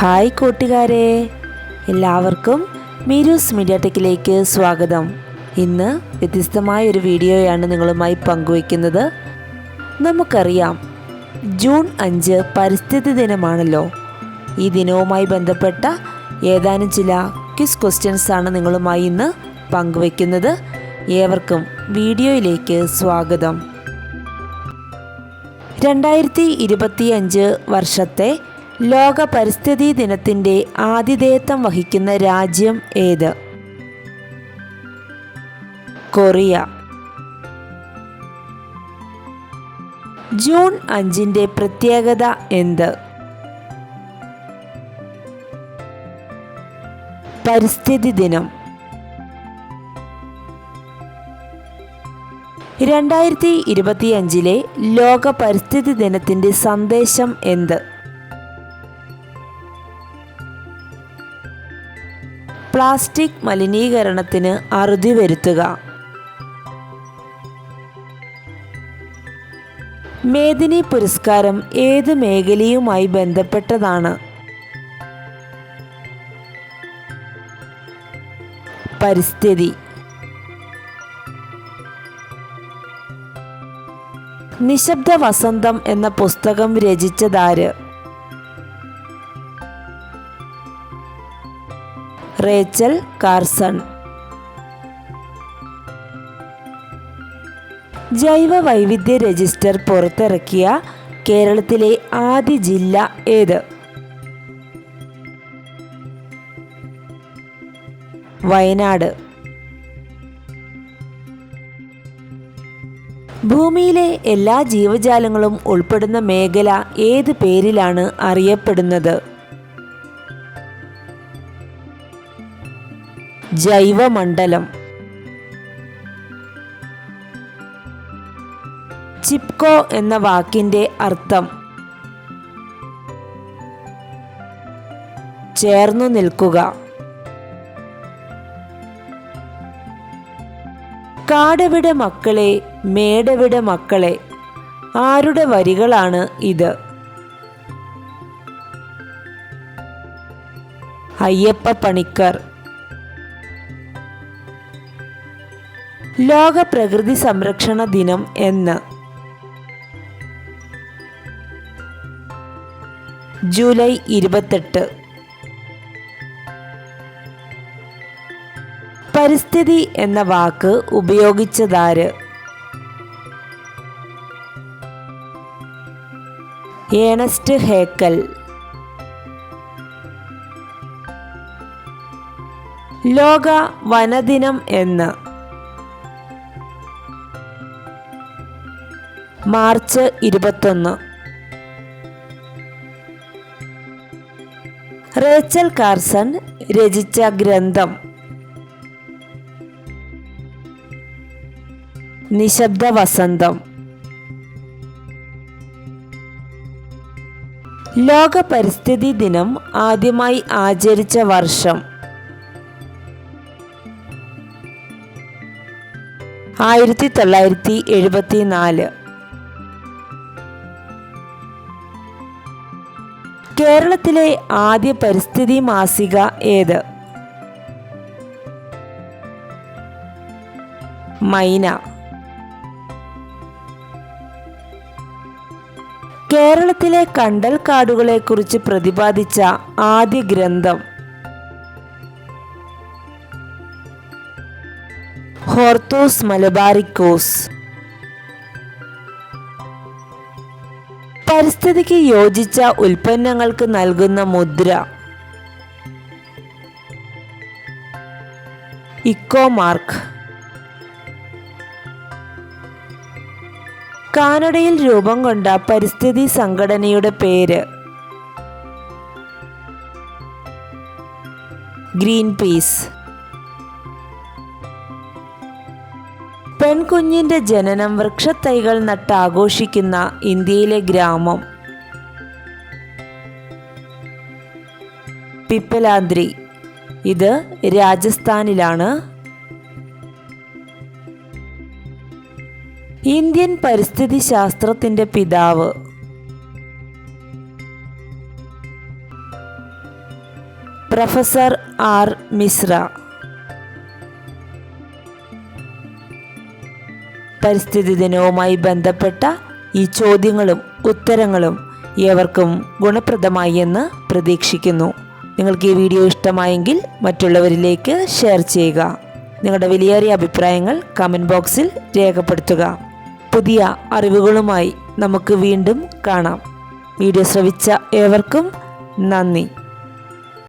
Hi കൂട്ടുകാരെ. എല്ലാവർക്കും മീരൂസ് media ടെക്കിലേക്ക് സ്വാഗതം. ഇന്ന് വ്യത്യസ്തമായ ഒരു വീഡിയോയാണ് നിങ്ങളുമായി പങ്കുവയ്ക്കുന്നത്. നമുക്കറിയാം ജൂൺ അഞ്ച് പരിസ്ഥിതി ദിനമാണല്ലോ. ഈ ദിനവുമായി ബന്ധപ്പെട്ട ഏതാനും ചില ക്വിസ് ക്വസ്റ്റ്യൻസ് ആണ് നിങ്ങളുമായി ഇന്ന് പങ്കുവയ്ക്കുന്നത്. ഏവർക്കും വീഡിയോയിലേക്ക് സ്വാഗതം. രണ്ടായിരത്തി ഇരുപത്തിയഞ്ച് വർഷത്തെ ലോക പരിസ്ഥിതി ദിനത്തിന്റെ ആതിഥേയത്വം വഹിക്കുന്ന രാജ്യം ഏത്? കൊറിയ. ജൂൺ അഞ്ചിന്റെ പ്രത്യേകത എന്ത്? പരിസ്ഥിതി ദിനം. രണ്ടായിരത്തി ഇരുപത്തിയഞ്ചിലെ ലോക പരിസ്ഥിതി ദിനത്തിന്റെ സന്ദേശം എന്ത്? പ്ലാസ്റ്റിക് മലിനീകരണത്തിന് അറുതി വരുത്തുക. മേദിനി പുരസ്കാരം ഏത് മേഖലയുമായി ബന്ധപ്പെട്ടതാണ്? പരിസ്ഥിതി. നിശബ്ദ വസന്തം എന്ന പുസ്തകം രചിച്ചതാര് റേച്ചൽ കാർസൺ. ജൈവ വൈവിധ്യ രജിസ്റ്റർ പുറത്തിറക്കിയ കേരളത്തിലെ ആദ്യ ജില്ല ഏത്? വയനാട്. ഭൂമിയിലെ എല്ലാ ജീവജാലങ്ങളും ഉൾപ്പെടുന്ന മേഖല ഏത് പേരിലാണ് അറിയപ്പെടുന്നത്? ജൈവമണ്ഡലം. ചിപ്കോ എന്ന വാക്കിന്റെ അർത്ഥം ചേർന്നു നിൽക്കുക. കാടവിടെ മക്കളെ മേടവിടെ മക്കളെ ആരുടെ വരികളാണ് ഇത്? അയ്യപ്പ പണിക്കർ. ലോക പ്രകൃതി സംരക്ഷണ ദിനം എന്ന്. ജൂലൈ ഇരുപത്തെട്ട്. പരിസ്ഥിതി എന്ന വാക്ക് ഉപയോഗിച്ചതാര്? Ernest Haeckel. ലോക വനദിനം എന്ന്. മാർച്ച് ഇരുപത്തൊന്ന്. റേച്ചൽ കാർസൺ രചിച്ച ഗ്രന്ഥം. നിശബ്ദ വസന്തം ലോക പരിസ്ഥിതി ദിനം ആദ്യമായി ആചരിച്ച വർഷം. ആയിരത്തി തൊള്ളായിരത്തി എഴുപത്തി നാല് കേരളത്തിലെ ആദ്യ പരിസ്ഥിതി മാസിക ഏത്? മൈന. കേരളത്തിലെ കണ്ടൽ കാടുകളെക്കുറിച്ച് പ്രതിപാദിച്ച ആദ്യ ഗ്രന്ഥം. ഹോർത്തോസ് മലബാറിക്കോസ് പരിസ്ഥിതിക്ക് യോജിച്ച ഉൽപ്പന്നങ്ങൾക്ക് നൽകുന്ന മുദ്ര. ഇക്കോ മാർക്ക് കാനഡയിൽ രൂപം കൊണ്ട പരിസ്ഥിതി സംഘടനയുടെ പേര്. ഗ്രീൻ പീസ് പെൺകുഞ്ഞിന്റെ ജനനം വൃക്ഷത്തൈകൾ നട്ട് ആഘോഷിക്കുന്ന ഇന്ത്യയിലെ ഗ്രാമം. പിപ്പലാന്ത്രി. ഇത് രാജസ്ഥാനിലാണ്. ഇന്ത്യൻ പരിസ്ഥിതി ശാസ്ത്രത്തിന്റെ പിതാവ്. Professor R Mishra. പരിസ്ഥിതി ദിനവുമായി ബന്ധപ്പെട്ട ഈ ചോദ്യങ്ങളും ഉത്തരങ്ങളും ഏവർക്കും ഗുണപ്രദമായി എന്ന് പ്രതീക്ഷിക്കുന്നു. നിങ്ങൾക്ക് ഈ വീഡിയോ ഇഷ്ടമായെങ്കിൽ മറ്റുള്ളവരിലേക്ക് ഷെയർ ചെയ്യുക. നിങ്ങളുടെ വിലയേറിയ അഭിപ്രായങ്ങൾ കമന്റ് ബോക്സിൽ രേഖപ്പെടുത്തുക. പുതിയ അറിവുകളുമായി നമുക്ക് വീണ്ടും കാണാം. വീഡിയോ ശ്രവിച്ച ഏവർക്കും നന്ദി.